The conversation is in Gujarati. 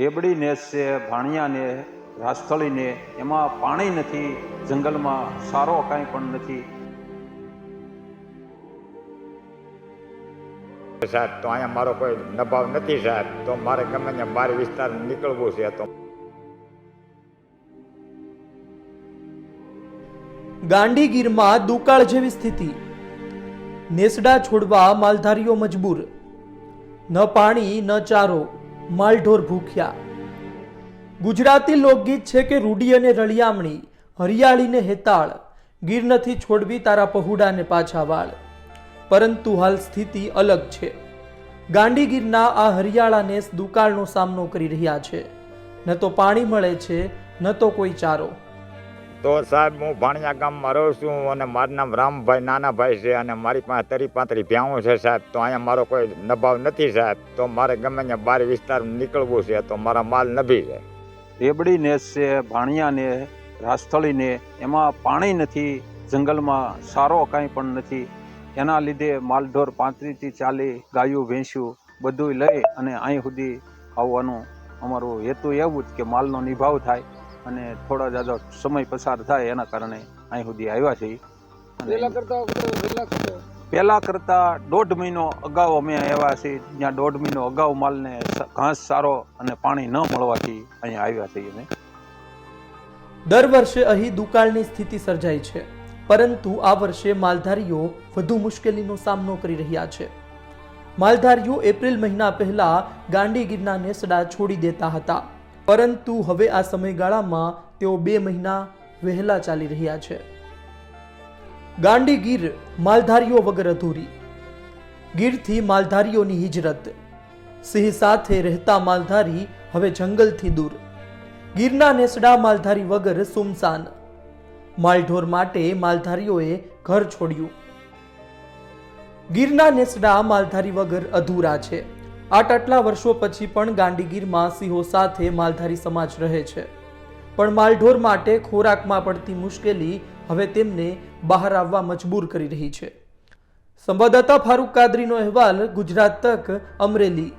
રેબડી નેસ છે ભાણિયાને રાસ્થળીને એમાં પાણી નથી જંગલમાં સારો કાંઈ પણ નથી. સાહેબ તો અહીંયા મારો કોઈ નભાવ નથી સાહેબ. તો મારે ગમે ત્યાં બાર વિસ્તાર નીકળવું છે તો. ગાંડીગીરમાં દુકાળ જેવી સ્થિતિ. નેસડા છોડવા માલધારીઓ મજબૂર. ન પાણી ન ચારો. માલઢોર ભૂખ્યા. ગુજરાતી લોકગીત છે કે રૂડી અને રળિયામણી, હરિયાળીને હેતાળ ગીર નથી છોડવી તારા પહુડાને પાછા વાળ. પરંતુ હાલ સ્થિતિ અલગ છે. ગાંડીગીરના આ હરિયાળા નેસ દુકાળનો સામનો કરી રહ્યા છે. ન તો પાણી મળે છે, ન તો કોઈ ચારો. તો સાહેબ, હું ભાણિયા ગામમાં રહું છું અને મારું નામ રામભાઈ, નાના ભાઈ છે અને મારી પાસે તરી પાંતરી ભ્યાવું છે સાહેબ. તો અહીંયા મારો કોઈ નભાવ નથી સાહેબ. તો મારે ગમે ત્યાં બાર વિસ્તાર નીકળવું છે તો મારા માલ નભી છે. રેબડી નેસ છે ભાણિયા ને રાસ્થળી ને એમાં પાણી નથી, જંગલમાં સારો કાંઈ પણ નથી. એના લીધે માલઢોર પાંત્રીસથી ચાલી ગાયું ભેંસ્યું બધું લઈ અને અહીં સુધી આવવાનું અમારું હેતુ એવું જ કે માલનો નિભાવ થાય. અને થોડા જાજો સમય પસાર થાય એના કારણે અહીં સુધી આવ્યા છીએ. પહેલા કરતા દોઢ મહિનો અગાઉ અમે આવ્યા છીએ. જ્યાં દોઢ મહિનો અગાઉ માલને ઘાસ સારો અને પાણી ન મળવાથી અહીંયા આવ્યા છીએ અમે. દર વર્ષે અહીં દુકાળની સ્થિતિ સર્જાય છે. પરંતુ આ વર્ષે માલધારીઓ વધુ મુશ્કેલીનો સામનો કરી રહ્યા છે. માલધારીઓ એપ્રિલ મહિના પહેલા ગાંડી ગાંડીગીરના નેસડા છોડી દેતા હતા. પરંતુ હવે આ સમયગાળામાં તેઓ બે મહિના વહેલા ચાલી રહ્યા છે. ગાંડી ગીર માલધારીઓ વગર અધૂરી. ગીરથી માલધારીઓની હિજરત. સિંહ સાથે રહેતા માલધારી હવે જંગલથી દૂર. ગીરના નેસડા માલધારી વગર સુમસાન. માલઢોર માટે માલધારીઓએ ઘર છોડ્યું. ગીરના નેસડા માલધારી વગર અધૂરા છે. આટ આટલા વર્ષો પછી પણ ગાંડીગીરમાં સિંહો સાથે માલધારી સમાજ રહે છે. પણ માલઢોર માટે ખોરાકમાં પડતી મુશ્કેલી હવે તેમને બહાર આવવા મજબૂર કરી રહી છે. સંવાદદાતા ફારૂક કાદરીનો અહેવાલ ગુજરાત તક અમરેલી.